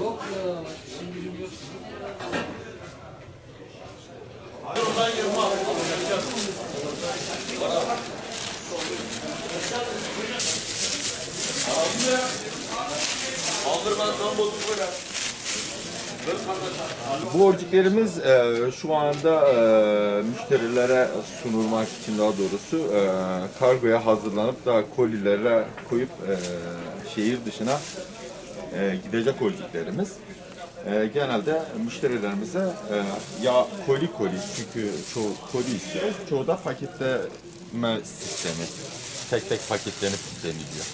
Yok ya, işim gücüm yok. Hayır, ben yirmi Bu orciklerimiz e, şu anda e, müşterilere sunulmak için daha doğrusu e, kargoya hazırlanıp da kolilere koyup e, şehir dışına e, gidecek orciklerimiz. E, genelde müşterilerimize e, ya koli koli çünkü çoğu koli istiyor, çoğu da paketleme sistemi. Tek tek paketlenip deniliyor.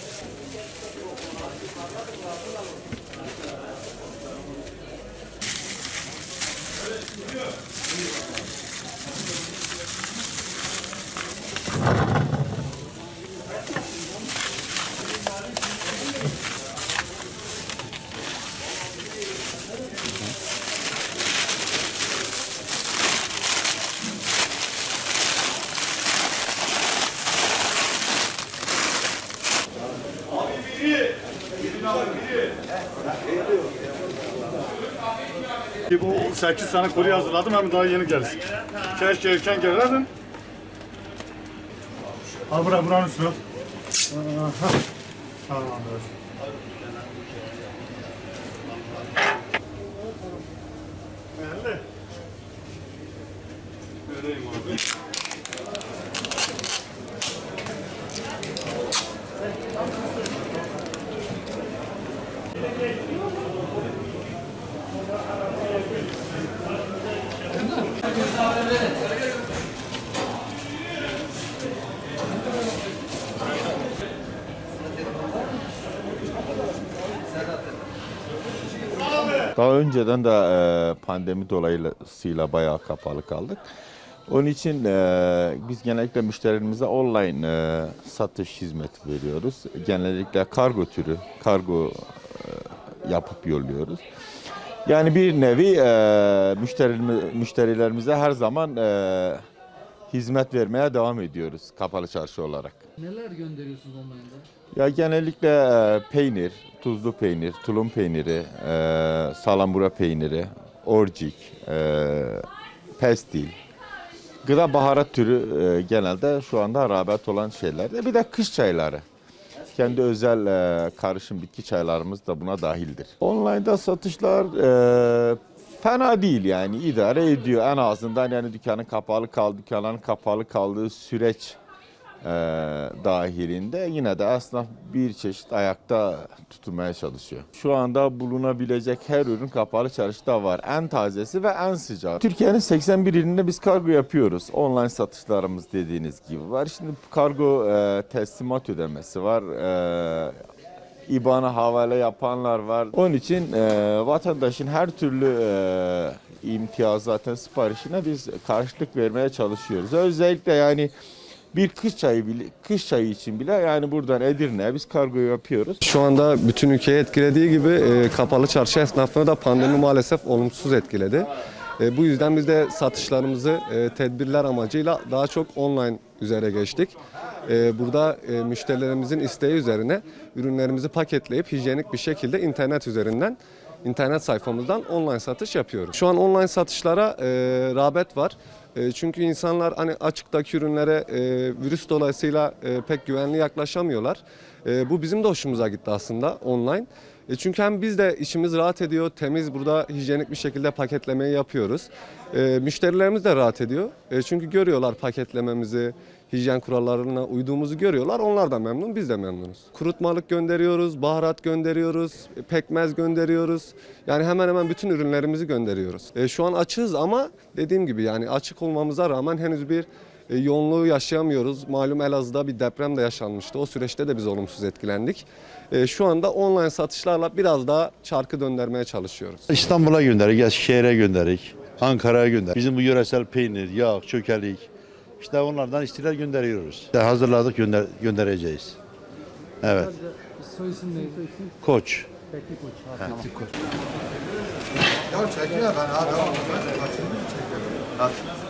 Bu 8 tane koli hazırladım hem daha yeni gelsin. Keşke erken gelerdin. Al bura buranın üstüne. Aha. Tamamdır. Abi. Daha önceden de e, pandemi dolayısıyla bayağı kapalı kaldık. Onun için e, biz genellikle müşterilerimize online e, satış hizmeti veriyoruz. Genellikle kargo türü, kargo e, yapıp yolluyoruz. Yani bir nevi e, müşterilerimi- müşterilerimize her zaman e, hizmet vermeye devam ediyoruz kapalı çarşı olarak. Neler gönderiyorsunuz online'da? Ya genellikle e, peynir, tuzlu peynir, tulum peyniri, e, salambura peyniri, orcik, e, pestil, gıda baharat türü e, genelde şu anda rağbet olan şeyler. Bir de kış çayları. Kendi özel e, karışım bitki çaylarımız da buna dahildir. Online'da satışlar e, fena değil yani idare ediyor en azından yani dükkanın kapalı kaldı, dükkanların kapalı kaldığı süreç e, dahilinde yine de esnaf bir çeşit ayakta tutulmaya çalışıyor. Şu anda bulunabilecek her ürün kapalı çarşıda var. En tazesi ve en sıcağı. Türkiye'nin 81 ilinde biz kargo yapıyoruz. Online satışlarımız dediğiniz gibi var. Şimdi kargo e, teslimat ödemesi var. E, İBAN'a havale yapanlar var. Onun için e, vatandaşın her türlü e, imtiyazatın siparişine biz karşılık vermeye çalışıyoruz. Özellikle yani bir kış çayı bile, kış çayı için bile yani buradan Edirne'ye biz kargo yapıyoruz. Şu anda bütün ülkeyi etkilediği gibi e, kapalı çarşı esnafını da pandemi maalesef olumsuz etkiledi. E, bu yüzden biz de satışlarımızı e, tedbirler amacıyla daha çok online üzere geçtik. E, burada e, müşterilerimizin isteği üzerine ürünlerimizi paketleyip hijyenik bir şekilde internet üzerinden internet sayfamızdan online satış yapıyoruz. Şu an online satışlara e, rağbet var. E, çünkü insanlar hani açıktaki ürünlere e, virüs dolayısıyla e, pek güvenli yaklaşamıyorlar. Bu bizim de hoşumuza gitti aslında online. Çünkü hem biz de işimiz rahat ediyor, temiz burada hijyenik bir şekilde paketlemeyi yapıyoruz. Müşterilerimiz de rahat ediyor. Çünkü görüyorlar paketlememizi, hijyen kurallarına uyduğumuzu görüyorlar. Onlar da memnun, biz de memnunuz. Kurutmalık gönderiyoruz, baharat gönderiyoruz, e, pekmez gönderiyoruz. Yani hemen hemen bütün ürünlerimizi gönderiyoruz. E, şu an açığız ama dediğim gibi yani açık olmamıza rağmen henüz bir e, yoğunluğu yaşayamıyoruz. Malum Elazığ'da bir deprem de yaşanmıştı. O süreçte de biz olumsuz etkilendik. E, şu anda online satışlarla biraz daha çarkı döndürmeye çalışıyoruz. İstanbul'a gönderik, Eskişehir'e gönderik, Ankara'ya gönderik. Bizim bu yöresel peynir, yağ, çökelik, işte onlardan istiler gönderiyoruz. İşte hazırladık gönder göndereceğiz. Evet. Soy isim neydi? Koç. Bekli Koç. Ha, Koç. Ya çekiyor ben abi. Kaçını mı çekiyorum?